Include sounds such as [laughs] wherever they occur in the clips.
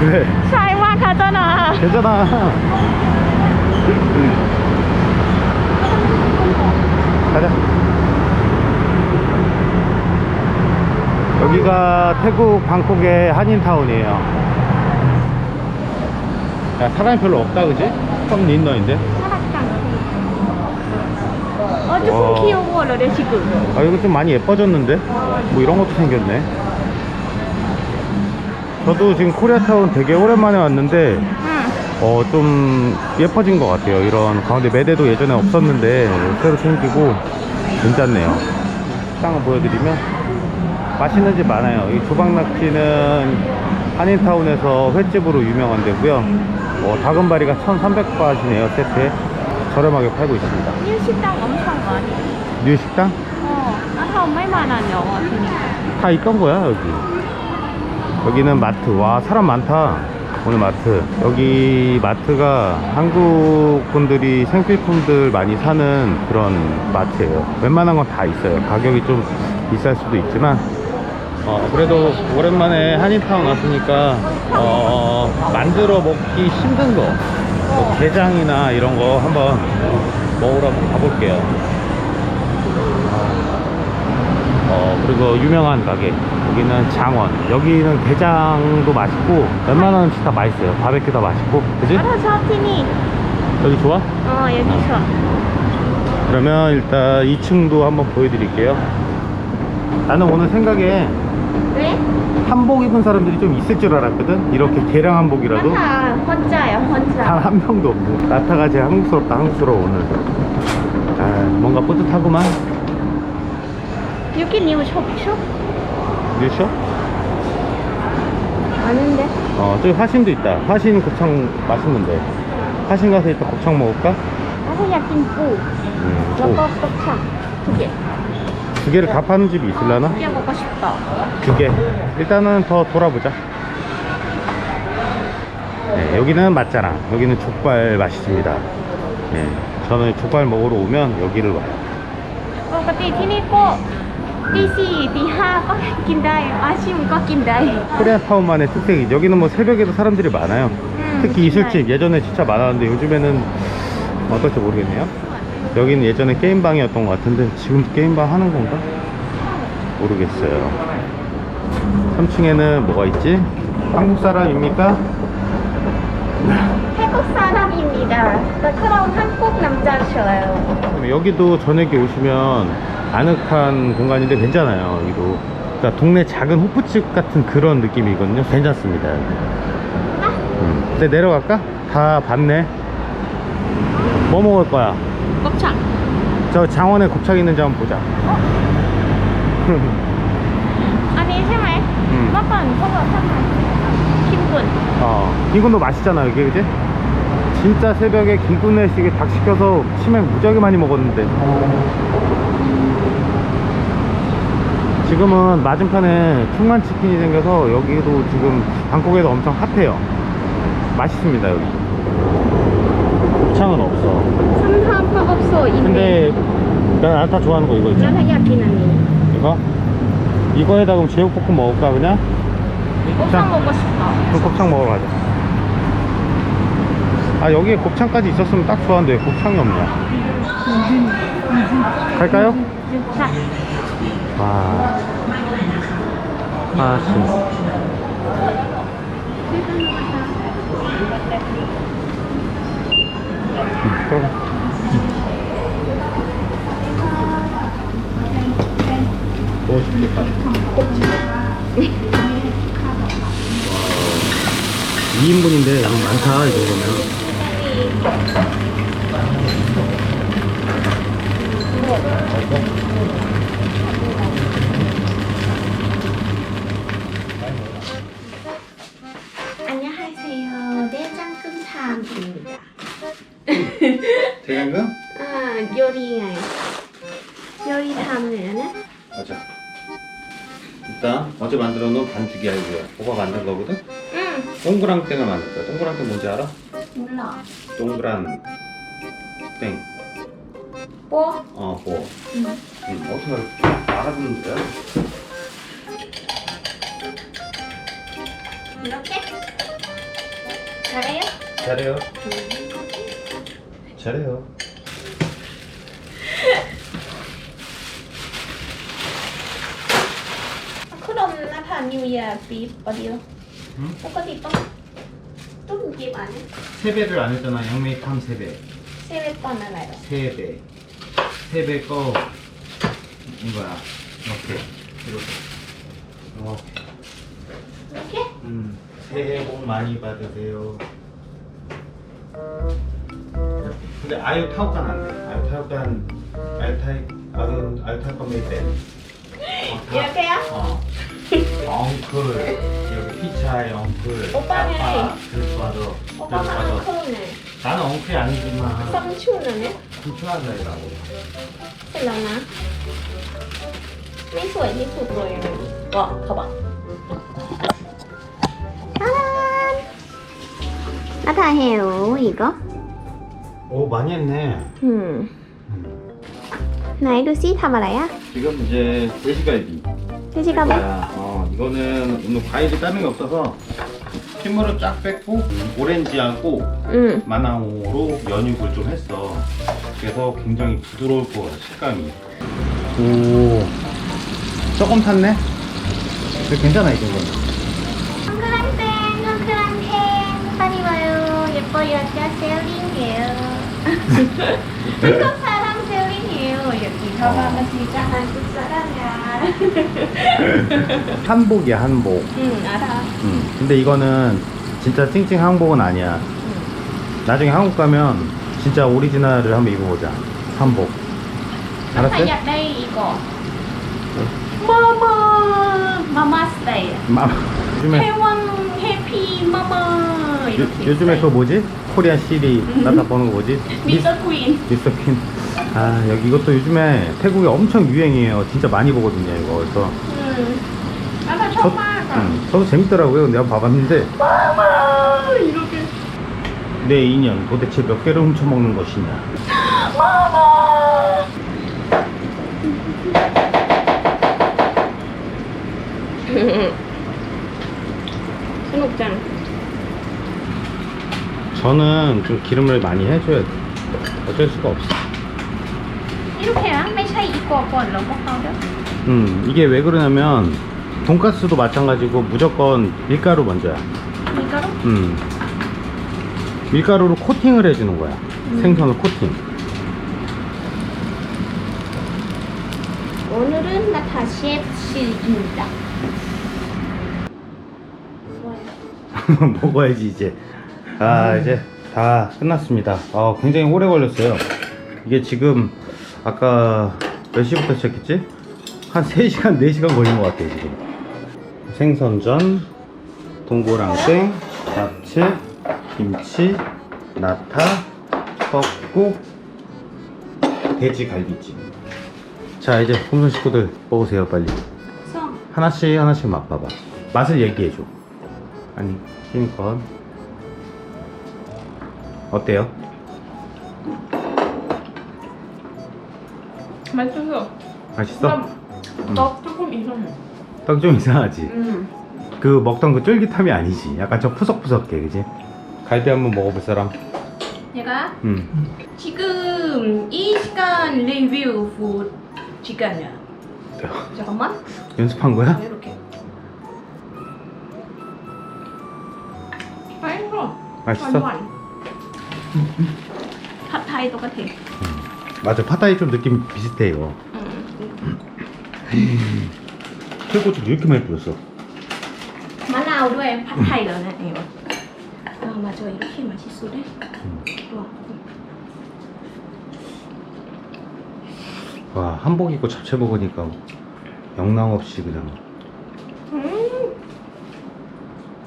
그래 샤이마 가잖아. 되잖아. 가자. 여기가 태국 방콕의 한인타운이에요. 야 사람이 별로 없다 그지? 펌 린너인데? 어 조금 와. 귀여워 러래 지금 아 이거 좀 많이 예뻐졌는데? 뭐 이런 것도 생겼네. 저도 지금 코리아타운 되게 오랜만에 왔는데 어, 좀 예뻐진 것 같아요. 이런 가운데 매대도 예전에 없었는데 새로 생기고 괜찮네요. 땅을 보여드리면 맛있는 집 많아요. 이 조박낙지는 한인타운에서 횟집으로 유명한 데고요. 어, 작은 바리가 1,300바시네요. 세트에 저렴하게 팔고 있습니다. 뉴 식당 엄청 많이. 뉴 식당? 어, 나 처음 얼마나 다 있던 거야 여기. 여기는 마트. 와, 사람 많다. 오늘 마트. 여기 마트가 한국 분들이 생필품들 많이 사는 그런 마트예요. 웬만한 건 다 있어요. 가격이 좀 비쌀 수도 있지만, 어, 그래도 오랜만에 한인타운 왔으니까, 어, 만들어 먹기 힘든 거, 뭐 게장이나 이런 거 한번 먹으러 한번 가볼게요. 어, 그리고 유명한 가게. 여기는 장원. 여기는 게장도 맛있고 웬만한 음식 다 맛있어요. 바베큐 다 맛있고. 그지? 알아 사티니. 여기 좋아? 어 여기 어. 좋아. 그러면 일단 2층도 한번 보여드릴게요. 나는 오늘 생각에 왜? 한복 입은 사람들이 좀 있을 줄 알았거든? 이렇게 개량 한복이라도? 나타 혼자야 혼자. 단 한 명도 없고 나타가 제 한국스럽다 한국스러워 오늘. 아, 뭔가 뿌듯하구만. 여기 니우 숍숍? 뉴쇼? 아는데 어, 저기 화신도 있다. 화신 곱창 맛있는데. 화신 가서 이따 곱창 먹을까? 나도 야낀 뿌 음,แล้วก็ 오. ต๊กช่าง두 개. 두 개를 다 파는 집이 있을라나? 두개 먹고 싶다. 두 개. 일단은 더 돌아보자. 네, 여기는 맞잖아. 여기는 족발 맛있습니다. 네, 저는 족발 먹으러 오면 여기를 와요. ปกติที่นี่ก็ 뜻이 디하 꺾인다 아쉬움 꺾인다이 코리안 타운만의 특색이 여기는 뭐 새벽에도 사람들이 많아요 특히 이술집 예전에 진짜 많았는데 요즘에는 어떨지 모르겠네요 여기는 예전에 게임방이었던 것 같은데 지금도 게임방 하는 건가? 모르겠어요 3층에는 뭐가 있지? 한국 사람입니까? 태국 사람입니다 그럼 한국 남자 좋아요 여기도 저녁에 오시면 아늑한 공간인데 괜찮아요. 여기도. 그러니까 동네 작은 호프집 같은 그런 느낌이거든요. 괜찮습니다. 여기. 음. 근데 내려갈까? 다 봤네. 뭐 먹을 거야? 곱창. 저 장원에 곱창 있는지 한번 보자. [laughs] อันนี้ใช่ไหม อืม เมื่อก่อนพวกเราทำมาคิมกุน 어, 김군도 맛있잖아, 여기, 그지? 진짜 새벽에 김군내식에 닭 시켜서 치맥 무지하게 많이 먹었는데. 지금은 맞은편에 충만치킨이 생겨서 여기도 지금 방콕에서 엄청 핫해요. 맛있습니다 여기. 창은 없어. 삼삼밥 없어 근데 난 안타 좋아하는 거 이거 있잖아. 이거? 이거에다 그럼 제육볶음 먹을까 그냥? 곱창 먹고 싶다. 그럼 곱창 먹으러 가자. 아 여기에 곱창까지 있었으면 딱 좋았는데 곱창이 없냐? 갈까요? 자. 와. 아, 진 음, 그럼. 멋있겠다. 2인분인데 양 많다, 이 정도면. 내장금탕입니다. 대장금? 아, 요리에 요리 하면은 맞아. 일단 어제 만들어 놓은 반죽이야 이거야. 오빠 만든 거거든? 응, 동그랑땡을 만들 거야. 동그랑땡 뭔지 알아? 몰라. 동그란 땡. 뭐? 어, 뭐. 응. 응, 어떻게 알아? 알아듣는 거야? 잘해요? 잘해요. 잘해요. 그럼 나타 뉴이어 비 어디요? 응? 똑같이 또? 또집 안에? 세배를 안 했잖아. 양메이팜 세배. 세뱃돈 알아요 세배. 세배 거 이거야. 이렇게. 이렇게. 이렇게. 이렇게? 음. 새해 복 많이 받으세요. 근데 아예 타고간 안 돼. 아예 타고간 알타이 와든 알타 건물 때. 이렇게요? 어. [laughs] 엉클 여기 피차의 엉클 오빠네. 들수와도 오빠가 엉클네. 나는 엉클이 아니지만 쌍추는 불편한 날이라고 是老吗？没错，已经吐过了。哇，好吧。 하다 해요 이거? 오 많이 했네. 음. 나이루씨 타마라야? 지금 이제 돼지갈비 돼지갈비 네, 어, 이거는 오늘 과일이 다른 게 없어서 핏물을 쫙 뺐고 오렌지하고 음. 마나오로 연육을 좀 했어. 그래서 굉장히 부드러울 것 같아 식감이. 오 조금 탔네? 괜찮아 이거는. 오빠였다 세월인게요. 한국 사람 세월인이에요. 여기 가방은 진짜 한국 사람이야. [laughs] 한복이야 한복. 응 알아. 응. 근데 이거는 진짜 찡찡 한복은 아니야. 응. 나중에 한국 가면 진짜 오리지널을 한번 입어보자. 한복. 알았어? 약간 이거. 마마 마마 스타일. 마마. 요즘에 해왕 해피 마마. 이렇게 요, 요즘에 그 뭐지? 코리안 시리 음. 나다 보는 거 뭐지? [laughs] 미스터 퀸. 미스터 퀸. 아 여기 이것도 요즘에 태국에 엄청 유행이에요. 진짜 많이 보거든요 이거. 그래서 음. 아마 저, 처음 알아. 음, 저도 재밌더라고요. 내가 봐봤는데 마마 이렇게. 내 인연 도대체 몇 개를 훔쳐먹는 것이냐. [gasps] 마마. 생각장. [laughs] 저는 좀 기름을 많이 해줘야 돼. 어쩔 수가 없어. 이렇게야? 매차 입고 왔고 러버 파우더? 음 이게 왜 그러냐면 돈가스도 마찬가지고 무조건 밀가루 먼저야. 밀가루? 음. 밀가루로 코팅을 해주는 거야. 음. 생선을 코팅. 오늘은 나타시의 실입니다. [laughs] 먹어야지 이제. 아 이제 다 끝났습니다 아 굉장히 오래 걸렸어요 이게 지금 아까 몇 시부터 시작했지? 한 3시간 4시간 걸린 것 같아요 지금 생선전 동고랑땡 잡채 김치 나타 떡국 돼지갈비찜 자 이제 홈선 식구들 먹으세요 빨리 하나씩 하나씩 맛봐봐. 맛을 얘기해줘. 아니, 힘껏. 어때요? 맛있어. 맛있어? 떡 음. 조금 이상해. 떡좀 이상하지? 음. 그 먹던 그 쫄깃함이 아니지. 약간 저 푸석푸석해, 그지? 갈비 한번 먹어볼 사람. 내가 음. 지금 이 시간 리뷰 후 시간이야. [laughs] 잠깐만. 연습한 거야? 이렇게. 맛있어. 맛있어? 팟타이 똑같아 맞아, 파타이 좀 느낌 비슷해, 이거. 응. 새고추 이렇게 많이 뿌렸어. มะนาวด้วยผัดไทยแล้วนะเอวเอามาเจอ이렇게 맛있어 돼 와. 와, 한복 입고 잡채 먹으니까 영랑 없이 그냥 음.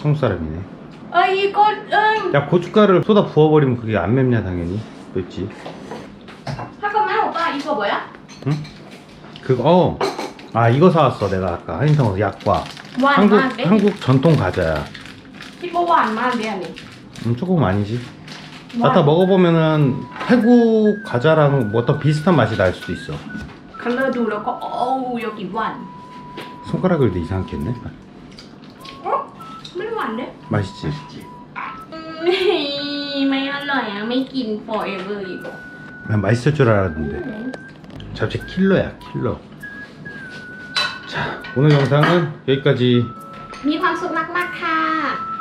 한국 사람이네. 아 이거 응. 음. 야 고춧가루를 쏟아 부어버리면 그게 안 맵냐 당연히. 맵지. 잠깐만 오빠 이거 뭐야? 그거 어. 아 이거 사왔어 내가 아까. 한인성 약과. 뭐 한국 한국 전통 과자야 이거 뭐안 나왔대 음, 조금 아니지. 뭐 나타 안- 먹어보면은 태국 과자랑 뭐 어떤 비슷한 맛이 날 수도 있어. 컬러 두르고 어우 여기 완 손가락을 이상하게 했네. เด้อ 맛있지? ไม่อร่อยอะไม่กิน forever อีกเหรอ난 맛있을 줄 알았는데 잡채 킬러야 킬러 자 오늘 영상은 여기까지 มีความสุขมากๆค่ะ